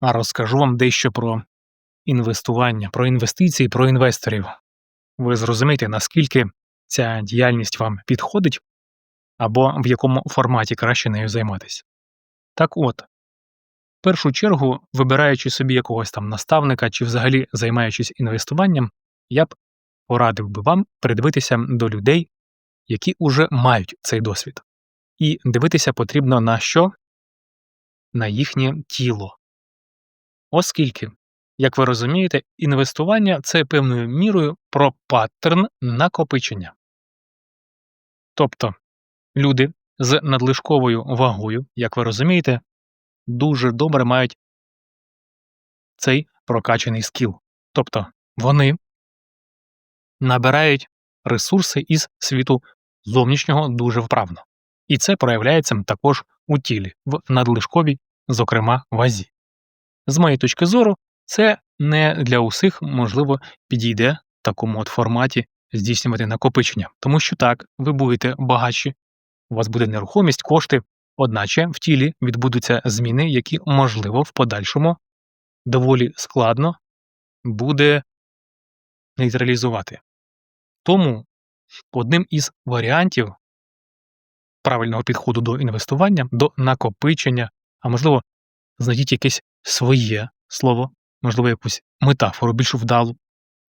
а розкажу вам дещо про інвестування, про інвестиції, про інвесторів. Ви зрозумієте, наскільки ця діяльність вам підходить, або в якому форматі краще нею займатися. Так от, в першу чергу, вибираючи собі якогось там наставника чи взагалі займаючись інвестуванням, я б порадив би вам придивитися до людей, які уже мають цей досвід. І дивитися потрібно на що? На їхнє тіло. Оскільки, як ви розумієте, інвестування це певною мірою про паттерн накопичення. Тобто люди з надлишковою вагою, як ви розумієте, дуже добре мають цей прокачаний скіл. Тобто вони набирають ресурси із світу зовнішнього дуже вправно. І це проявляється також у тілі, в надлишковій, зокрема, вазі. З моєї точки зору, це не для усіх, можливо, підійде в такому от форматі здійснювати накопичення, тому що так, ви будете багатші, у вас буде нерухомість, кошти, одначе в тілі відбудуться зміни, які, можливо, в подальшому доволі складно буде нейтралізувати. Тому одним із варіантів правильного підходу до інвестування, до накопичення, а можливо, знайдіть якесь своє слово, можливо, якусь метафору більш вдалу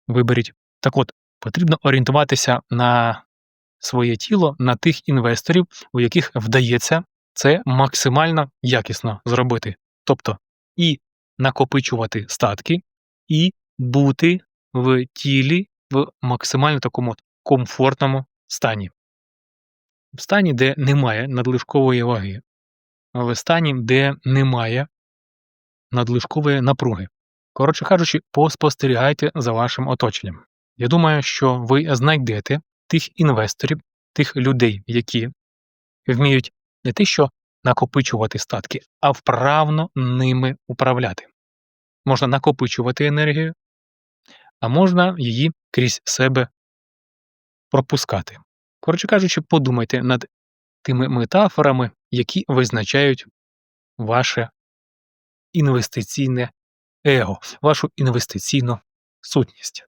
виберіть. Так от, потрібно орієнтуватися на своє тіло, на тих інвесторів, у яких вдається це максимально якісно зробити. Тобто і накопичувати статки, і бути в тілі в максимально такому комфортному стані. В стані, де немає надлишкової ваги, в стані, де немає надлишкової напруги. Коротше кажучи, поспостерігайте за вашим оточенням. Я думаю, що ви знайдете тих інвесторів, тих людей, які вміють не те, що накопичувати статки, а вправно ними управляти. Можна накопичувати енергію, а можна її крізь себе пропускати. Коротше кажучи, подумайте над тими метафорами, які визначають ваше інвестиційне его, вашу інвестиційну сутність.